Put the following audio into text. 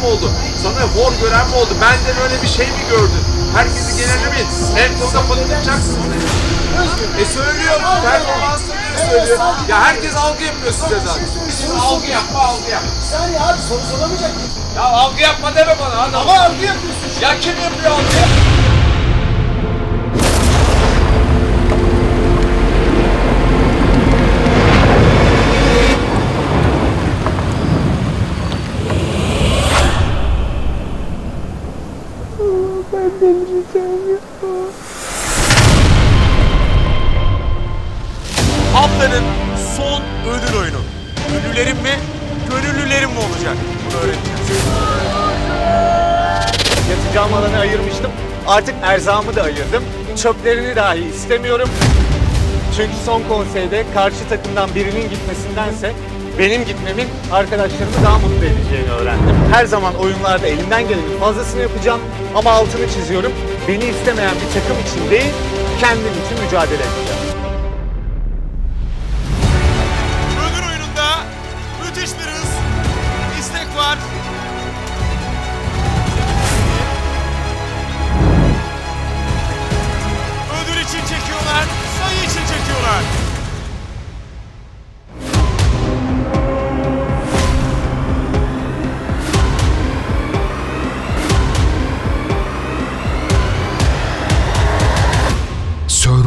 mi oldu? Sana hor gören mi oldu? Benden öyle bir şey mi gördün? Herkesi genelde bil. En sonunda patlayacaksın. E söylüyorum. Performans söylüyor söylüyor. Ya herkes algı yapıyor size zaten. Algı yapma algı yapma. Bir saniye abi soru soramayacak mısın? Ya algı yapma deme bana adam. Ama algı yapıyorsun. Ya kim yapıyor algı? Haftanın son ödül oyunu. Ünlülerin mi, gönüllülerin mi olacak? Bunu öğreneceğiz. Yatacağım alanı ayırmıştım. Artık erzağımı da ayırdım. Çöplerini dahi istemiyorum. Çünkü son konseyde karşı takımdan birinin gitmesindense benim gitmemin arkadaşlarımı daha mutlu edeceğini öğrendim. Her zaman oyunlarda elimden gelenin fazlasını yapacağım ama altını çiziyorum. Beni istemeyen bir takım için değil, kendim için mücadele edeceğim. Ödül oyununda müthiş bir hız,